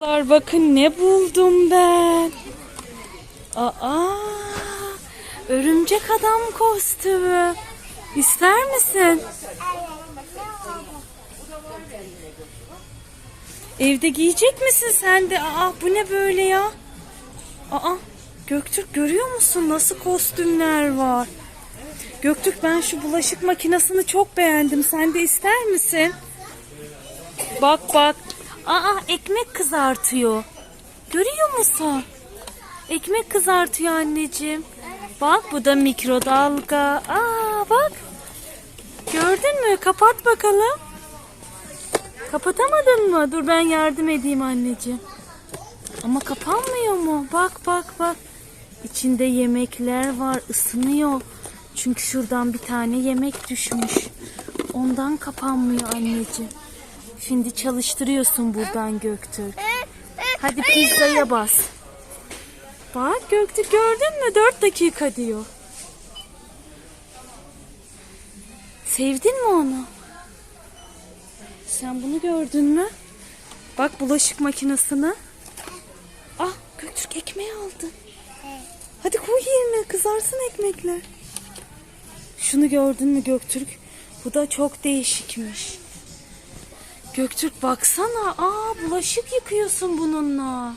Arkadaşlar bakın ne buldum ben. Aa, örümcek adam kostümü. İster misin? Evde giyecek misin sen de? Aa bu ne böyle ya? Aa Göktürk görüyor musun nasıl kostümler var? Göktürk ben şu bulaşık makinesini çok beğendim. Sen de ister misin? Bak bak. Aa ekmek kızartıyor. Görüyor musun? Ekmek kızartıyor anneciğim. Bak bu da mikrodalga. Aa bak. Gördün mü? Kapat bakalım. Kapatamadın mı? Dur ben yardım edeyim anneciğim. Ama kapanmıyor mu? Bak bak bak. İçinde yemekler var. ısınıyor. Çünkü şuradan bir tane yemek düşmüş. Ondan kapanmıyor anneciğim. Şimdi çalıştırıyorsun buradan Göktürk. Hadi pizzaya bas. Bak Göktürk gördün mü? 4 dakika diyor. Sevdin mi onu? Sen bunu gördün mü? Bak bulaşık makinesini. Ah Göktürk ekmeği aldın. Hadi koy yerine kızarsın ekmekler. Şunu gördün mü Göktürk? Bu da çok değişikmiş. Göktürk baksana. Aa bulaşık yıkıyorsun bununla.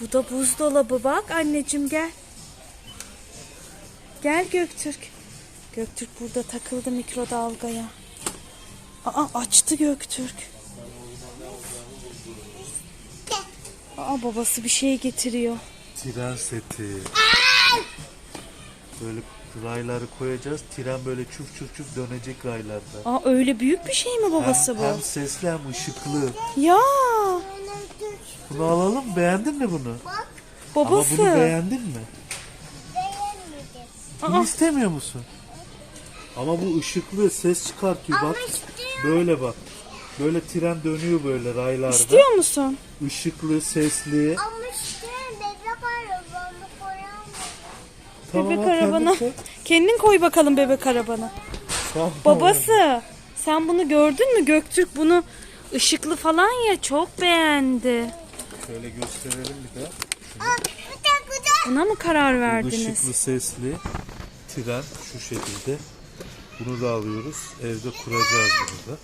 Bu da buzdolabı bak anneciğim gel. Gel Göktürk. Göktürk burada takıldı mikrodalgaya. Aa açtı Göktürk. Aa babası bir şey getiriyor. Tren seti. Böyle rayları koyacağız. Tren böyle çuf çuf çuf dönecek raylarda. Aa öyle büyük bir şey mi babası hem, bu? hem sesli hem ışıklı. Ya Bunu alalım? Beğendin mi bunu? babası. Ama bunu beğendin mi? Bunu Aa. istemiyor musun? Ama bu ışıklı ses çıkartıyor bak. Böyle bak. Böyle tren dönüyor böyle raylarda. İstiyor musun? Işıklı, sesli. Ama Tamam, bebek al, kendin arabana. koy. Kendin koy bakalım bebek arabana. Tamam. Babası sen bunu gördün mü Göktürk bunu ışıklı falan ya çok beğendi. Şöyle gösterelim bir de. Buna mı karar verdiniz? Işıklı sesli tren şu şekilde. Bunu da alıyoruz. Evde kuracağız bunu da.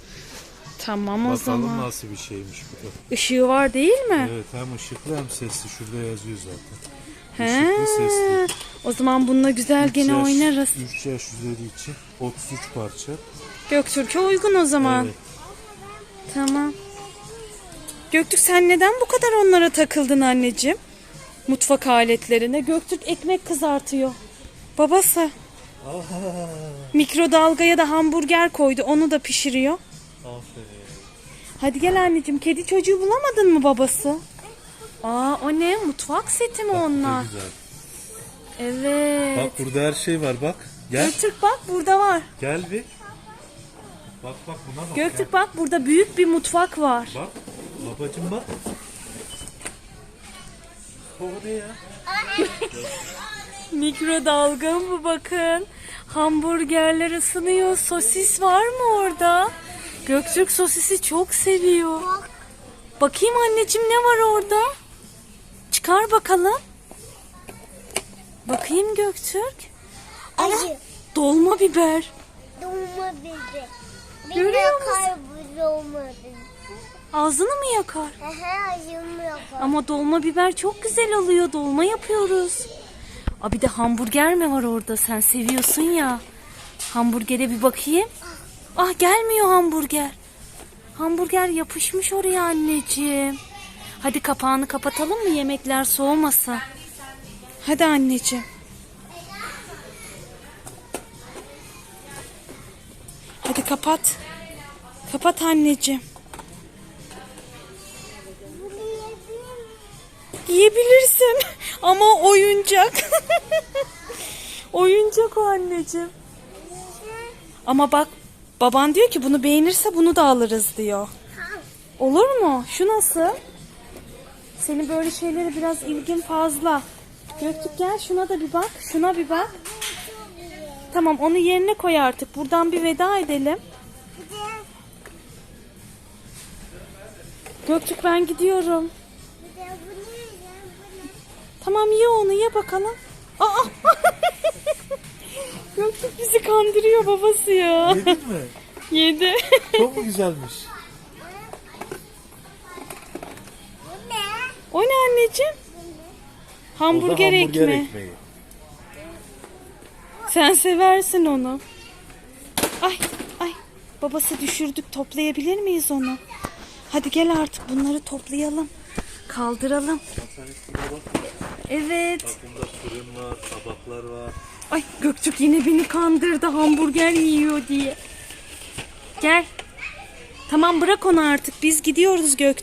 Tamam o Bakalım zaman. nasıl bir şeymiş bu da. Işığı var değil mi? Evet hem ışıklı hem sesli. Şurada yazıyor zaten. He. Sesli. O zaman bununla güzel Üç gene yaş- oynarız. 3 yaş üzeri için 33 parça. Göktürk'e uygun o zaman. Evet. Tamam. Göktürk sen neden bu kadar onlara takıldın anneciğim? Mutfak aletlerine. Göktürk ekmek kızartıyor. Babası. Mikrodalgaya da hamburger koydu. Onu da pişiriyor. Aferin. Hadi gel anneciğim. Kedi çocuğu bulamadın mı babası? Aa o ne? Mutfak seti mi onlar? Çok güzel. Evet. Bak burada her şey var bak. Gel. Göktürk bak burada var. Gel bir. Bak bak buna bak. Göktürk bak burada büyük bir mutfak var. Bak. Babacım bak. O ne ya? Mikrodalga mı bakın? Hamburgerler ısınıyor. Sosis var mı orada? Göktürk sosisi çok seviyor. Bakayım anneciğim ne var orada? Çıkar bakalım. Bakayım Göktürk. Acı. Dolma biber. Dolma bebek. Bir Görüyor yakar bu dolma bebek. Ağzını mı yakar? Aha acımı yakar. Ama dolma biber çok güzel oluyor. Dolma yapıyoruz. Aa, bir de hamburger mi var orada? Sen seviyorsun ya. Hamburgere bir bakayım. Ah gelmiyor hamburger. Hamburger yapışmış oraya anneciğim. Hadi kapağını kapatalım mı yemekler soğumasın. Hadi anneciğim. Hadi kapat. Kapat anneciğim. Yiyebilirsin ama oyuncak. oyuncak o anneciğim. Ama bak baban diyor ki bunu beğenirse bunu da alırız diyor. Olur mu? Şu nasıl? Senin böyle şeylere biraz ilgin fazla. Göktürk gel şuna da bir bak. Şuna bir bak. Tamam onu yerine koy artık. Buradan bir veda edelim. Göktürk ben gidiyorum. Tamam ye onu ye bakalım. Aa! Göktürk bizi kandırıyor babası ya. Yedin mi? Yedi. Çok mu güzelmiş? O ne anneciğim? Da Hamburger, ekmeği. ekmeği. Sen seversin onu. Ay ay babası düşürdük toplayabilir miyiz onu? Hadi gel artık bunları toplayalım. Kaldıralım. Evet. Bak bunda fırın var, tabaklar var. Ay Gökçük yine beni kandırdı hamburger yiyor diye. Gel. Tamam bırak onu artık biz gidiyoruz Göktürk.